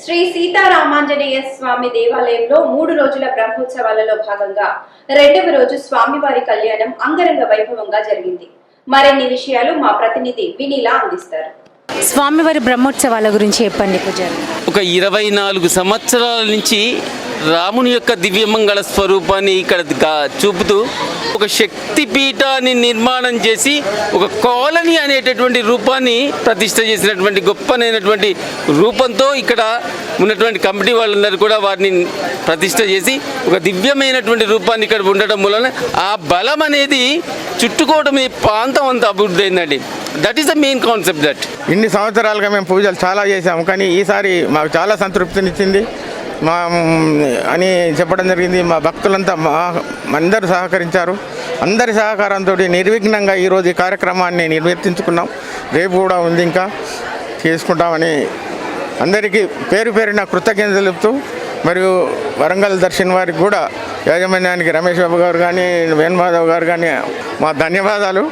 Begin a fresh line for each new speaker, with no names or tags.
శ్రీ సీతారామాంజనేయ స్వామి దేవాలయంలో మూడు రోజుల బ్రహ్మోత్సవాలలో భాగంగా రెండవ రోజు స్వామివారి కళ్యాణం అంగరంగ వైభవంగా జరిగింది. మరిన్ని విషయాలు మా ప్రతినిధి వినీలా అందిస్తారు.
స్వామివారి బ్రహ్మోత్సవాల గురించి చెప్పండి పూజారి.
ఒక ఇరవై నాలుగు సంవత్సరాల నుంచి రాముని యొక్క దివ్యమంగళ స్వరూపాన్ని ఇక్కడ చూపుతూ ఒక శక్తి పీఠాన్ని నిర్మాణం చేసి ఒక కాలనీ అనేటటువంటి రూపాన్ని ప్రతిష్ట చేసినటువంటి గొప్పనైనటువంటి రూపంతో ఇక్కడ ఉన్నటువంటి కమిటీ వాళ్ళందరూ కూడా వారిని ప్రతిష్ట చేసి ఒక దివ్యమైనటువంటి రూపాన్ని ఇక్కడ ఉండడం వలన ఆ బలం అనేది చుట్టుకోవడం ఈ ప్రాంతం అంతా అభివృద్ధి అయిందండి. That is the main concept that
ఇన్ని సంవత్సరాలుగా మేము పూజలు చాలా చేసాము కానీ ఈసారి మాకు చాలా సంతృప్తినిచ్చింది. మా అని చెప్పడం జరిగింది. మా భక్తులంతా మా అందరూ సహకరించారు. అందరి సహకారంతో నిర్విఘ్నంగా ఈరోజు ఈ కార్యక్రమాన్ని నిర్వర్తించుకున్నాం. రేపు కూడా ఉంది ఇంకా చేసుకుంటామని అందరికీ పేరు పేరిన కృతజ్ఞతలు తెలుపుతూ మరియు వరంగల్ దర్శన్ వారికి కూడా యాజమాన్యానికి రమేష్ బాబు గారు కానీ వేణుమాధవ్ గారు కానీ మా ధన్యవాదాలు.